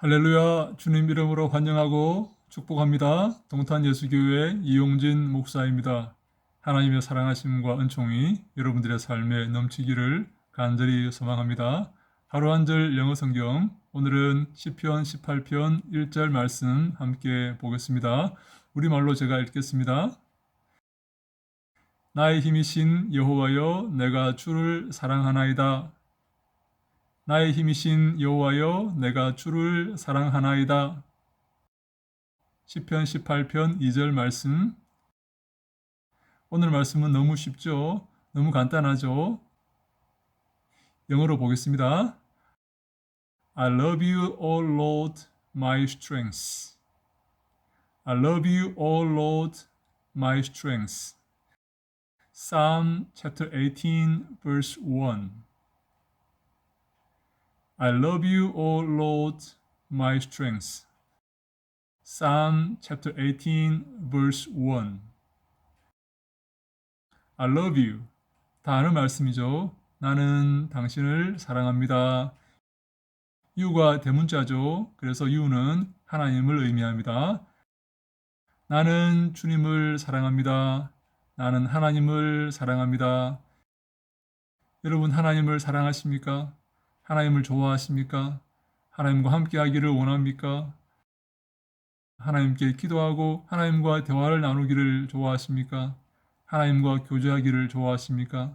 할렐루야 주님 이름으로 환영하고 축복합니다. 동탄 예수교회 이용진 목사입니다. 하나님의 사랑하심과 은총이 여러분들의 삶에 넘치기를 간절히 소망합니다. 하루 한 절 영어 성경 오늘은 시편 18편 1절 말씀 함께 보겠습니다. 우리말로 제가 읽겠습니다. 나의 힘이신 여호와여 내가 주를 사랑하나이다. 나의 힘이신 여호와여 내가 주를 사랑하나이다. 시편 18편 2절 말씀. 오늘 말씀은 너무 쉽죠? 너무 간단하죠? 영어로 보겠습니다. I love you, O Lord, my strength. I love you, O Lord, my strength. Psalm chapter 18 verse 1. I love you, O Lord, my strength. Psalm chapter 18, verse 1. I love you. 다 아는 말씀이죠. 나는 당신을 사랑합니다. you가 대문자죠. 그래서 you는 하나님을 의미합니다. 나는 주님을 사랑합니다. 나는 하나님을 사랑합니다. 여러분 하나님을 사랑하십니까? 하나님을 좋아하십니까? 하나님과 함께 하기를 원합니까? 하나님께 기도하고 하나님과 대화를 나누기를 좋아하십니까? 하나님과 교제하기를 좋아하십니까?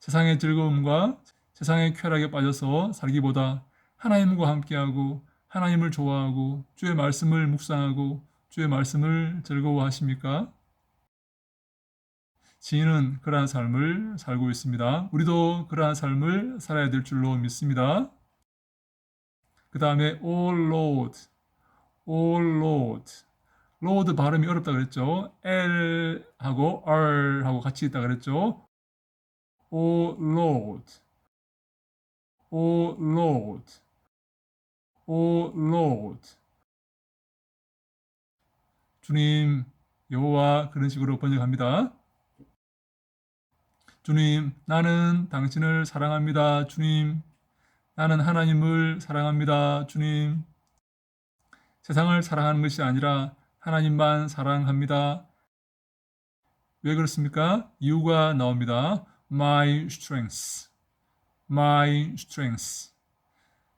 세상의 즐거움과 세상의 쾌락에 빠져서 살기보다 하나님과 함께하고 하나님을 좋아하고 주의 말씀을 묵상하고 주의 말씀을 즐거워하십니까? 지인은 그러한 삶을 살고 있습니다. 우리도 그러한 삶을 살아야 될 줄로 믿습니다. 그 다음에 O Lord, O Lord, Lord 발음이 어렵다 그랬죠. L 하고 R 하고 같이 있다 그랬죠. O Lord, O Lord, O Lord. 주님 여호와 그런 식으로 번역합니다. 주님, 나는 당신을 사랑합니다. 주님, 나는 하나님을 사랑합니다. 주님, 세상을 사랑하는 것이 아니라 하나님만 사랑합니다. 왜 그렇습니까? 이유가 나옵니다. My strength. My strength.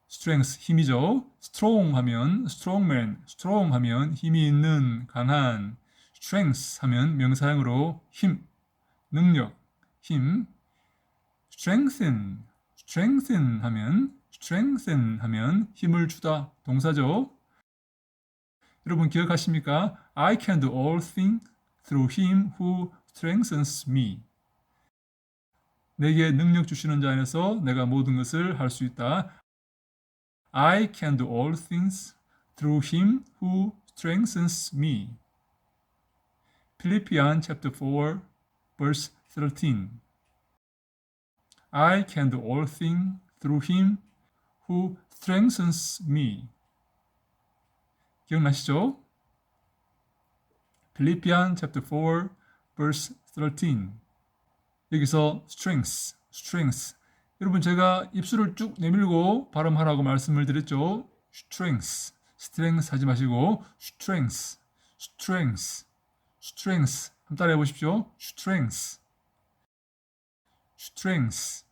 strength, 힘이죠. strong 하면 strongman, strong 하면 힘이 있는, 강한. strength 하면 명사형으로 힘, 능력. 힘 strengthen strengthen 하면 strengthen 하면 힘을 주다 동사죠. 여러분 기억하십니까? I can do all things through him who strengthens me. 내게 능력 주시는 자 안에서 내가 모든 것을 할 수 있다. I can do all things through him who strengthens me. Philippians chapter 4 verse 13. I can do all things through him who strengthens me. 기억나시죠? Philippians chapter 4 verse 13. 여기서 strength, strength. 여러분 제가 입술을 쭉 내밀고 발음하라고 말씀을 드렸죠. strength, strength 하지 마시고 strength, strength, strength. 한번 따라해 보십시오. strength. Strength,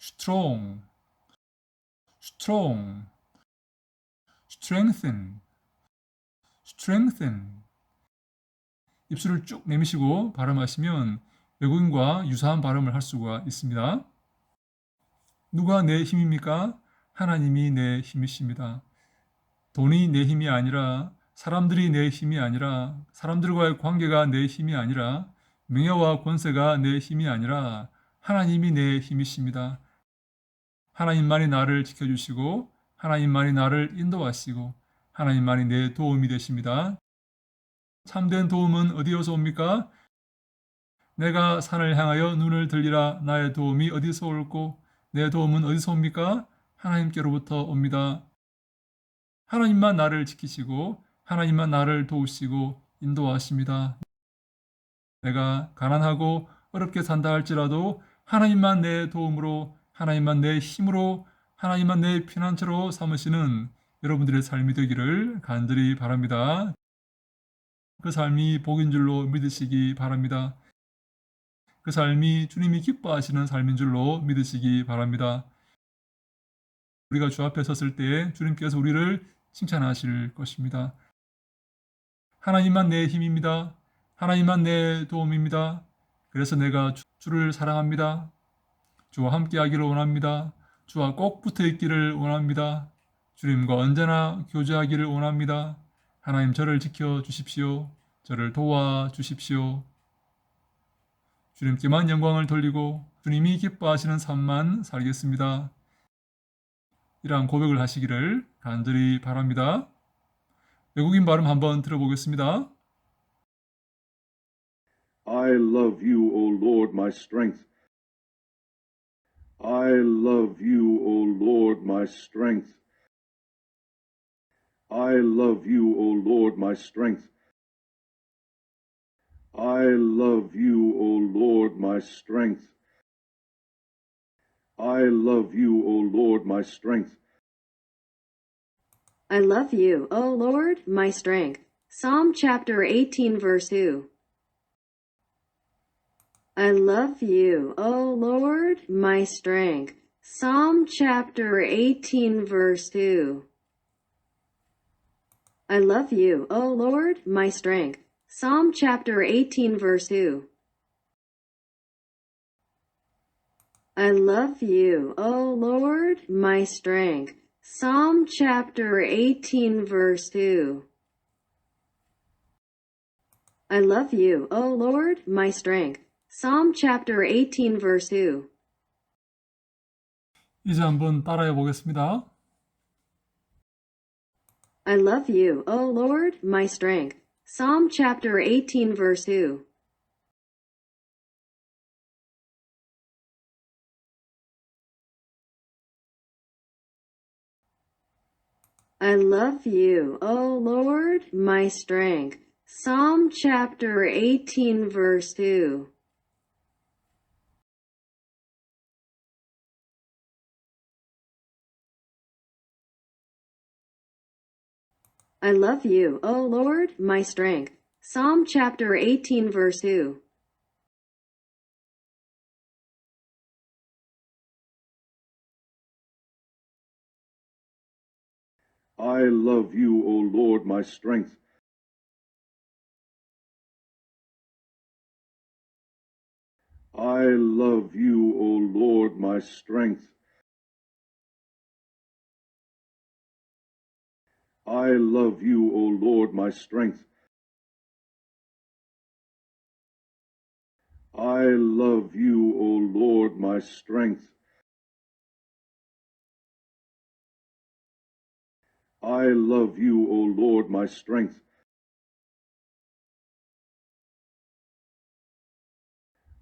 strong, strong, strengthen, strengthen. 입술을 쭉 내미시고 발음하시면 외국인과 유사한 발음을 할 수가 있습니다. 누가 내 힘입니까? 하나님이 내 힘이십니다. 돈이 내 힘이 아니라 사람들이 내 힘이 아니라 사람들과의 관계가 내 힘이 아니라 명예와 권세가 내 힘이 아니라 하나님이 내 힘이십니다. 하나님만이 나를 지켜주시고 하나님만이 나를 인도하시고 하나님만이 내 도움이 되십니다. 참된 도움은 어디에서 옵니까? 내가 산을 향하여 눈을 들리라 나의 도움이 어디서 올고 내 도움은 어디서 옵니까? 하나님께로부터 옵니다. 하나님만 나를 지키시고 하나님만 나를 도우시고 인도하십니다. 내가 가난하고 어렵게 산다 할지라도 하나님만 내 도움으로 하나님만 내 힘으로 하나님만 내 피난처로 삼으시는 여러분들의 삶이 되기를 간절히 바랍니다. 그 삶이 복인 줄로 믿으시기 바랍니다. 그 삶이 주님이 기뻐하시는 삶인 줄로 믿으시기 바랍니다. 우리가 주 앞에 섰을 때 주님께서 우리를 칭찬하실 것입니다. 하나님만 내 힘입니다. 하나님만 내 도움입니다. 그래서 내가 주- 주를 사랑합니다. 주와 함께 하기를 원합니다. 주와 꼭 붙어 있기를 원합니다. 주님과 언제나 교제하기를 원합니다. 하나님 저를 지켜 주십시오. 저를 도와 주십시오. 주님께만 영광을 돌리고 주님이 기뻐하시는 삶만 살겠습니다. 이러한 고백을 하시기를 간절히 바랍니다. 외국인 발음 한번 들어보겠습니다. I love you, O Lord, my strength. I love you, O Lord, my strength. I love you, O Lord, my strength. I love you, O Lord, my strength. I love you, O Lord, my strength. I love you, O Lord, my strength. Psalm chapter 18, verse 2. I love you, O Lord, my strength. Psalm chapter 18, verse 2. I love you, O Lord, my strength. Psalm chapter 18, verse 2. I love you, O Lord, my strength. Psalm chapter 18, verse 2. I love you, O Lord, my strength. Psalm chapter 18, verse 2. 이제 한번 따라해 보겠습니다. I love you, O Lord, my strength. Psalm chapter 18, verse 2. I love you, O Lord, my strength. Psalm chapter 18, verse 2. I love you, O Lord, my strength. Psalm chapter 18, verse 2. I love you, O Lord, my strength. I love you, O Lord, my strength. I love you, O Lord, my strength. I love you, O Lord, my strength. I love you, O Lord, my strength.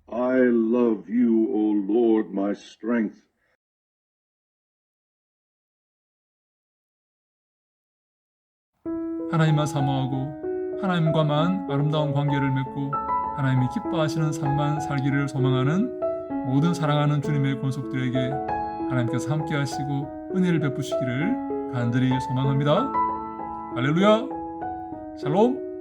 I love you, O Lord, my strength. 하나님만 사모하고 하나님과만 아름다운 관계를 맺고 하나님이 기뻐하시는 삶만 살기를 소망하는 모든 사랑하는 주님의 권속들에게 하나님께서 함께 하시고 은혜를 베푸시기를 간절히 소망합니다. 할렐루야! 샬롬!